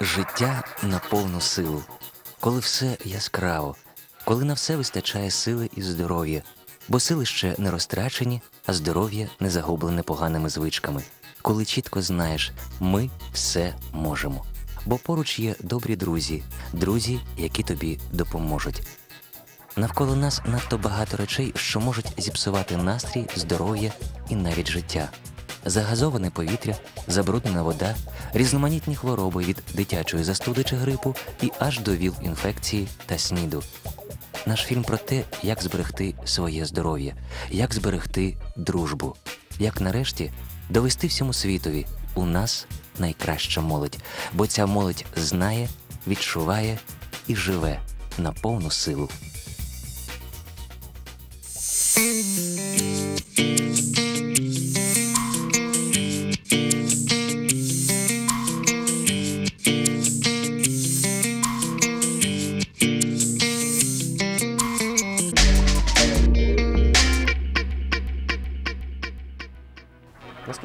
Життя на повну силу, коли все яскраво, коли на все вистачає сили і здоров'я, бо сили ще не розтрачені, а здоров'я не загублене поганими звичками, коли чітко знаєш, ми все можемо. Бо поруч є добрі друзі, друзі, які тобі допоможуть. Навколо нас надто багато речей, що можуть зіпсувати настрій, здоров'я і навіть життя. Загазоване повітря, забруднена вода, різноманітні хвороби від дитячої застуди чи грипу і аж до віл інфекції та сніду. Наш фільм про те, як зберегти своє здоров'я, як зберегти дружбу, як нарешті довести всьому світові у нас найкраща молодь, бо ця молодь знає, відчуває і живе на повну силу.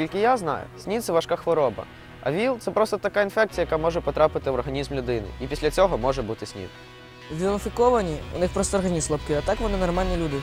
Наскільки я знаю, СНІД – це важка хвороба. А ВІЛ це просто така інфекція, яка може потрапити в організм людини. І після цього може бути СНІД. Вілофіковані, у них просто організм слабкий, а так вони нормальні люди.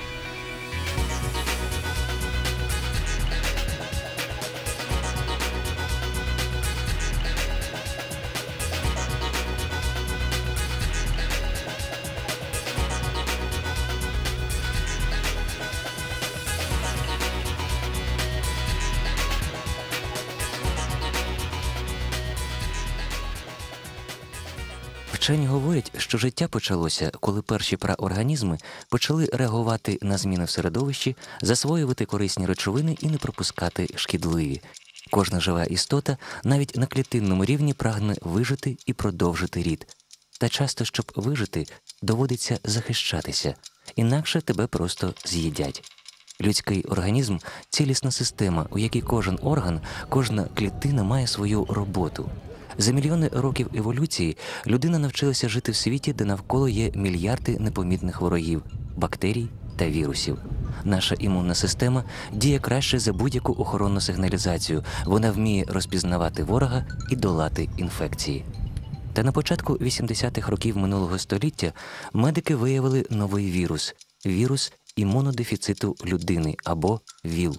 Вчені говорять, що життя почалося, коли перші праорганізми почали реагувати на зміни в середовищі, засвоювати корисні речовини і не пропускати шкідливі. Кожна жива істота навіть на клітинному рівні прагне вижити і продовжити рід. Та часто, щоб вижити, доводиться захищатися, інакше тебе просто з'їдять. Людський організм цілісна система, у якій кожен орган, кожна клітина має свою роботу. За мільйони років еволюції людина навчилася жити в світі, де навколо є мільярди непомітних ворогів, бактерій та вірусів. Наша імунна система діє краще за будь-яку охоронну сигналізацію. Вона вміє розпізнавати ворога і долати інфекції. Та на початку 80-х років минулого століття медики виявили новий вірус вірус імунодефіциту людини або ВІЛ.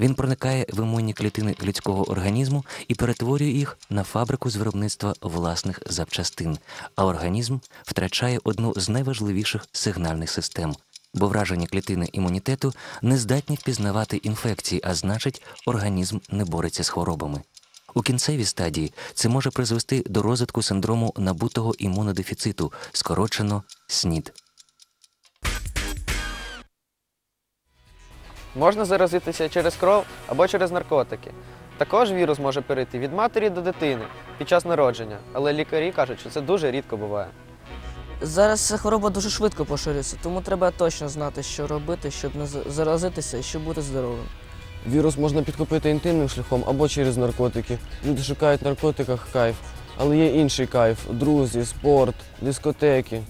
Він проникає в імунні клітини людського організму і перетворює їх на фабрику з виробництва власних запчастин, а організм втрачає одну з найважливіших сигнальних систем, бо вражені клітини імунітету не здатні впізнавати інфекції, а значить, організм не бореться з хворобами. У кінцевій стадії це може призвести до розвитку синдрому набутого імунодефіциту, скорочено СНІД. Можна заразитися через кров або через наркотики. Також вірус може перейти від матері до дитини під час народження, але лікарі кажуть, що це дуже рідко буває. Зараз ця хвороба дуже швидко поширюється, тому треба точно знати, що робити, щоб не заразитися і щоб бути здоровим. Вірус можна підхопити інтимним шляхом або через наркотики. Люди шукають в наркотиках кайф, але є інший кайф друзі, спорт, дискотеки.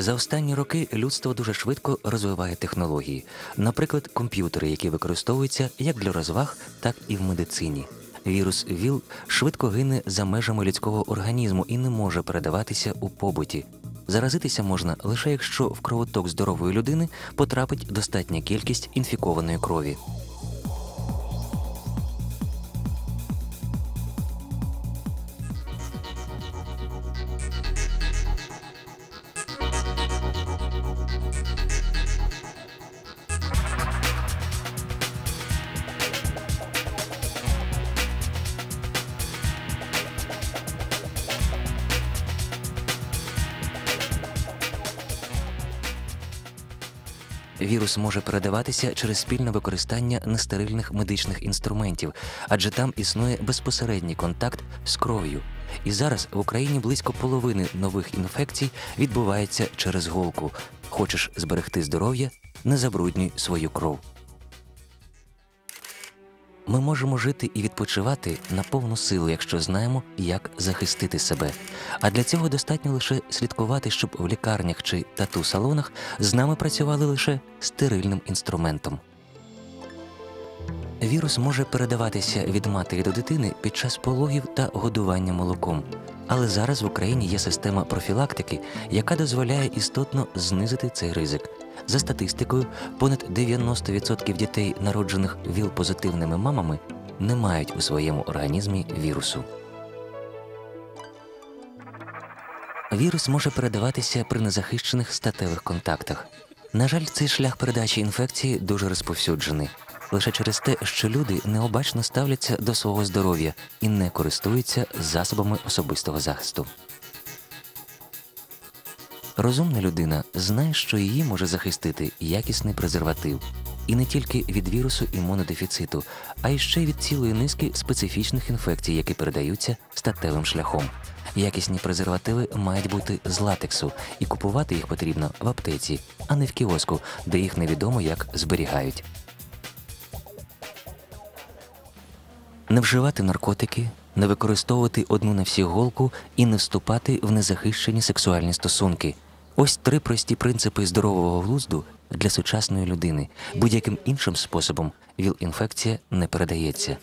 За останні роки людство дуже швидко розвиває технології, наприклад, комп'ютери, які використовуються як для розваг, так і в медицині. Вірус ВІЛ швидко гине за межами людського організму і не може передаватися у побуті. Заразитися можна лише якщо в кровоток здорової людини потрапить достатня кількість інфікованої крові. Вірус може передаватися через спільне використання нестерильних медичних інструментів, адже там існує безпосередній контакт з кров'ю. І зараз в Україні близько половини нових інфекцій відбувається через голку. Хочеш зберегти здоров'я, не забруднюй свою кров. Ми можемо жити і відпочивати на повну силу, якщо знаємо, як захистити себе. А для цього достатньо лише слідкувати, щоб в лікарнях чи тату-салонах з нами працювали лише стерильним інструментом. Вірус може передаватися від матері до дитини під час пологів та годування молоком. Але зараз в Україні є система профілактики, яка дозволяє істотно знизити цей ризик. За статистикою, понад 90% дітей, народжених ВІЛ-позитивними мамами, не мають у своєму організмі вірусу. Вірус може передаватися при незахищених статевих контактах. На жаль, цей шлях передачі інфекції дуже розповсюджений лише через те, що люди необачно ставляться до свого здоров'я і не користуються засобами особистого захисту. Розумна людина знає, що її може захистити якісний презерватив, і не тільки від вірусу імунодефіциту, а й ще від цілої низки специфічних інфекцій, які передаються статевим шляхом. Якісні презервативи мають бути з латексу, і купувати їх потрібно в аптеці, а не в кіоску, де їх невідомо як зберігають. Не вживати наркотики, не використовувати одну на всіх голку і не вступати в незахищені сексуальні стосунки. Ось три прості принципи здорового глузду для сучасної людини. Будь-яким іншим способом ВІЛ-інфекція не передається.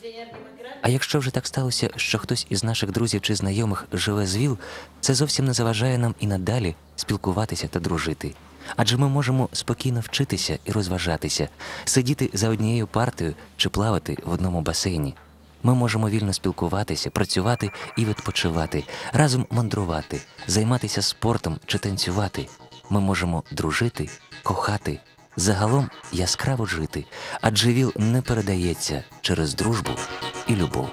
А якщо вже так сталося, що хтось із наших друзів чи знайомих живе з ВІЛ, це зовсім не заважає нам і надалі спілкуватися та дружити. Адже ми можемо спокійно вчитися і розважатися, сидіти за однією партою чи плавати в одному басейні. Ми можемо вільно спілкуватися, працювати і відпочивати, разом мандрувати, займатися спортом чи танцювати. Ми можемо дружити, кохати, загалом яскраво жити, адже ВІЛ не передається через дружбу і любов.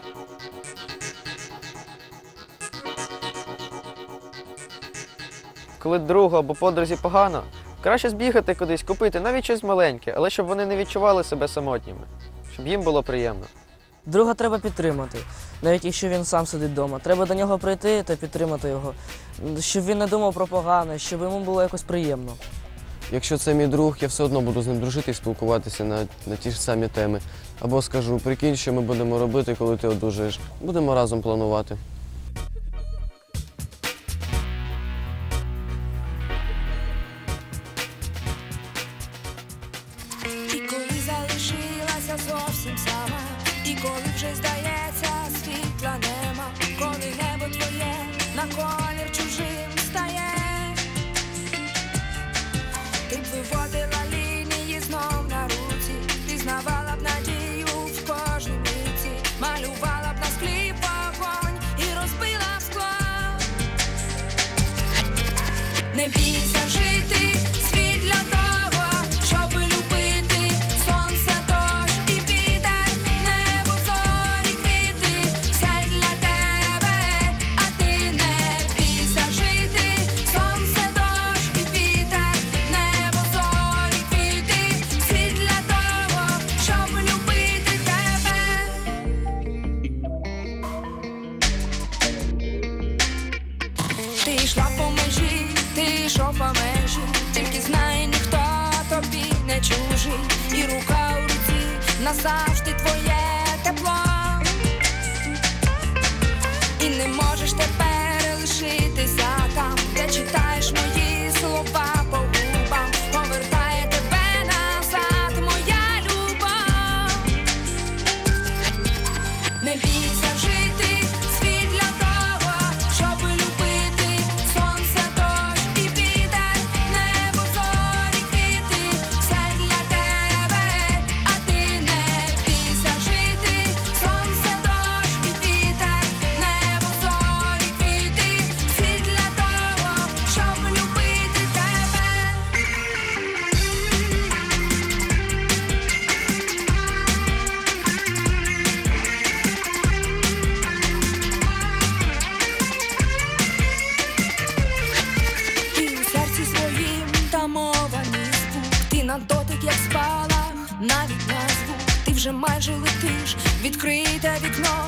Коли другу або подрузі погано, краще збігати кудись, купити навіть щось маленьке, але щоб вони не відчували себе самотніми, щоб їм було приємно. Друга треба підтримати, навіть якщо він сам сидить вдома. Треба до нього прийти та підтримати його, щоб він не думав про погане, щоб йому було якось приємно. Якщо це мій друг, я все одно буду з ним дружити і спілкуватися на, на ті ж самі теми. Або скажу, прикинь, що ми будемо робити, коли ти одужаєш. Будемо разом планувати. І коли залишилася зовсім сама, і коли вже здається, світла нема, коли небо твоє на колір чужим стає, ти б виводила лінії знов на руці, пізнавала б надію в кожній миті, малювала б на склі вогонь і розбила б скло. Не бійся назавжди твоє вже майже летиш, відкрите вікно,